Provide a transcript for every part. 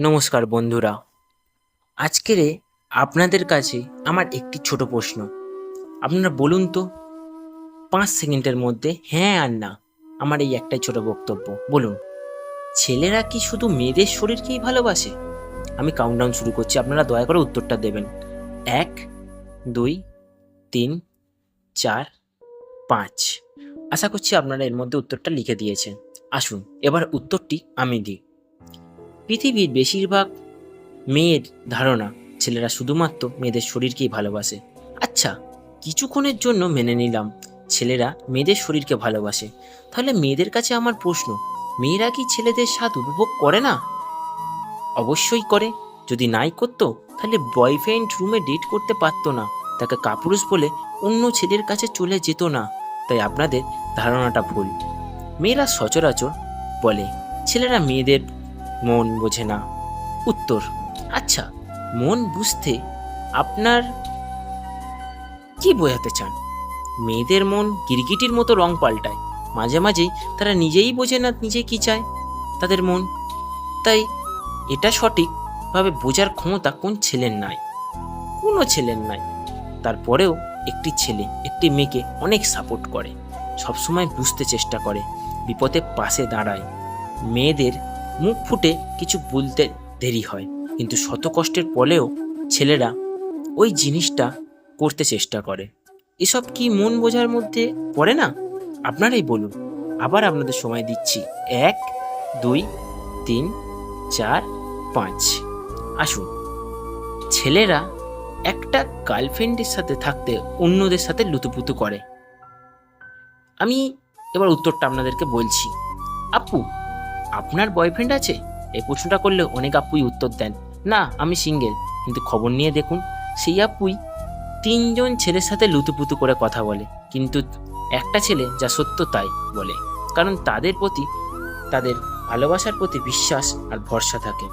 নমস্কার বন্ধুরা। আজকের আপনাদের কাছে আমার একটি ছোট প্রশ্ন। আপনারা বলুন তো, পাঁচ সেকেন্ডের মধ্যে হ্যাঁ আর না, আমার এই একটাই ছোট বক্তব্য। বলুন, ছেলেরা কি শুধু মেয়েদের শরীরকেই ভালোবাসে? আমি কাউন্টডাউন শুরু করছি, আপনারা দয়া করে উত্তরটা দেবেন। এক, দুই, তিন, চার, পাঁচ। আশা করছি আপনারা এর মধ্যে উত্তরটা লিখে দিয়েছেন। আসুন, এবার উত্তরটি আমি দিই। পৃথিবীর বেশিরভাগ মেয়ের ধারণা ছেলেরা শুধুমাত্র মেয়েদের শরীরকেই ভালোবাসে। আচ্ছা কিছুক্ষণের জন্য মেনে নিলাম, ছেলেরা মেয়েদের শরীরকে ভালোবাসে। তাহলে মেয়েদের কাছে আমার প্রশ্ন, মেয়েরা কি ছেলেদের স্বাদ উপভোগ করে না? অবশ্যই করে। যদি নাই করতো, তাহলে বয়ফ্রেন্ড রুমে ডেট করতে পারতো না। তাকে কাপুরুষ বলে অন্য ছেলের কাছে চলে যেত না। তাই আপনাদের ধারণাটা ভুল। মেয়েরা সচরাচর বলে, ছেলেরা মেয়েদের মন বোঝে না। উত্তর আচ্ছা মন বুঝতে আপনার কি বোঝাতে চান? মেয়েদের মন গিরগিটির মতো রং পাল্টায়। মাঝে মাঝেই তারা নিজেই বোঝে না নিজে কি চায়। তাদের মন, তাই এটা সঠিকভাবে বোঝার ক্ষমতা কোন ছেলের নাই। কোনো ছেলের নাই। তারপরেও একটি ছেলে, একটি মেয়েকে অনেক সাপোর্ট করে। সবসময় বুঝতে চেষ্টা করে। বিপদে পাশে দাঁড়ায়। মেয়েদের মুখ ফুটে কিছু বলতে দেরি হয়। কিন্তু শত কষ্টের পরেও ছেলেরা ওই জিনিসটা করতে চেষ্টা করে। এসব কি মন বোঝার মধ্যে পড়ে না? আপনারাই বলুন। আবার আপনাদের সময় দিচ্ছি। এক, দুই, তিন, চার, পাঁচ। আসুন। ছেলেরা একটা গার্লফ্রেন্ডের সাথে থাকতে অন্যদের সাথে লুতুপুতু করে। আমি এবার উত্তরটা আপনাদেরকে বলছি। আপু আপনার বয়ফ্রেন্ড আছে? এই প্রশ্নটা করলে অনেক আপুই উত্তর দেন। না, আমি সিঙ্গেল কিন্তু খবর নিয়ে দেখুন, সেই আপুই তিনজন ছেলের সাথে লুতুপুতু করে কথা বলে, কিন্তু একটা ছেলে যা সত্য তাই বলে, কারণ তাদের প্রতি, তাদের ভালোবাসার প্রতি বিশ্বাস আর ভরসা থাকে।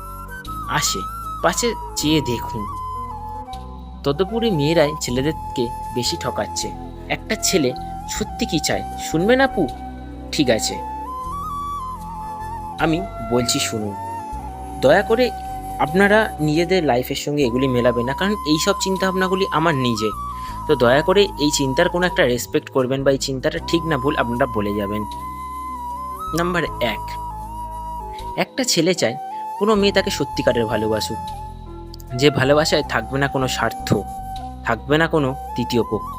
আসে, পাশে চেয়ে দেখুন। তদুপরি মেয়েরাই ছেলেদেরকে বেশি ঠকাচ্ছে। একটা ছেলে সত্যি কি চায়? শুনবেন আপু? ঠিক আছে। আমি বলছি শুনুন, দয়া করে আপনারা নিজেদের লাইফের সঙ্গে এগুলি মেলাবেন না, কারণ এই সব চিন্তাভাবনাগুলি আমার নিজে। তো দয়া করে এই চিন্তার কোনো একটা রেসপেক্ট করবেন বা এই চিন্তাটা ঠিক না ভুল আপনারা বলে যাবেন। নাম্বার এক, একটা ছেলে চায় কোনো মেয়ে তাকে সত্যিকারের ভালোবাসুক, যে ভালোবাসায় থাকবে না কোনো স্বার্থ, থাকবে না কোনো তৃতীয় পক্ষ।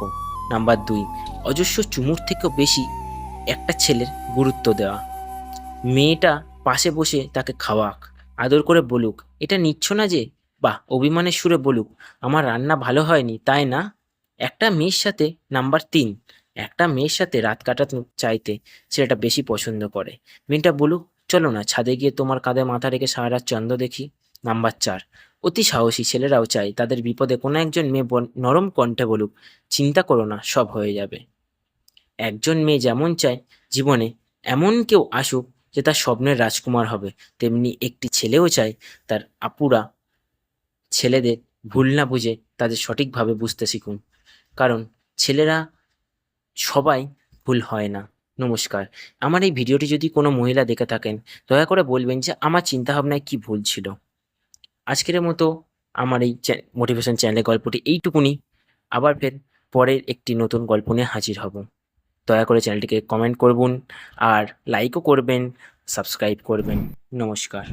নাম্বার দুই, অজস্র চুমুর থেকেও বেশি একটা ছেলের গুরুত্ব দেওয়া। মেয়েটা পাশে বসে তাকে খাওয়াক, আদর করে বলুক, এটা নিচ্ছ না যে? বাহ, অভিমানের সুরে বলুক, আমার রান্না ভালো হয়নি, তাই না? একটা মেয়ের সাথে, নাম্বার তিন, একটা মেয়ের সাথে রাত কাটাতে চাইতে ছেলেটা বেশি পছন্দ করে। মেয়েটা বলুক, চলো না, ছাদে গিয়ে তোমার কাঁধে মাথা রেখে সারা রাত চন্দ্র দেখি। নাম্বার চার, অতি সাহসী ছেলেরাও চায়, তাদের বিপদে কোনো একজন মেয়ে নরম কণ্ঠে বলুক, চিন্তা করো না, সব হয়ে যাবে। একজন মেয়ে যেমন চায়, জীবনে এমন কেউ আসুক যে তার স্বপ্নের রাজকুমার হবে। তেমনি একটি ছেলেও চায় তার আপুরা ছেলেদের ভুল না বুঝে তাদের সঠিকভাবে বুঝতে শিখুন। কারণ ছেলেরা সবাই ভুল হয় না। নমস্কার। আমার এই ভিডিওটি যদি কোনো মহিলা দেখে থাকেন, দয়া করে বলবেন যে আমার চিন্তাভাবনায় কি ভুল ছিল। আজকের মতো আমার এই মোটিভেশন চ্যানেলে গল্পটি এইটুকুনি। আবার ফের পরের একটি নতুন গল্প নিয়ে হাজির হব। দয়া করে চ্যানেলটিকে কমেন্ট করুন আর লাইকও করবেন সাবস্ক্রাইব করবেন। নমস্কার।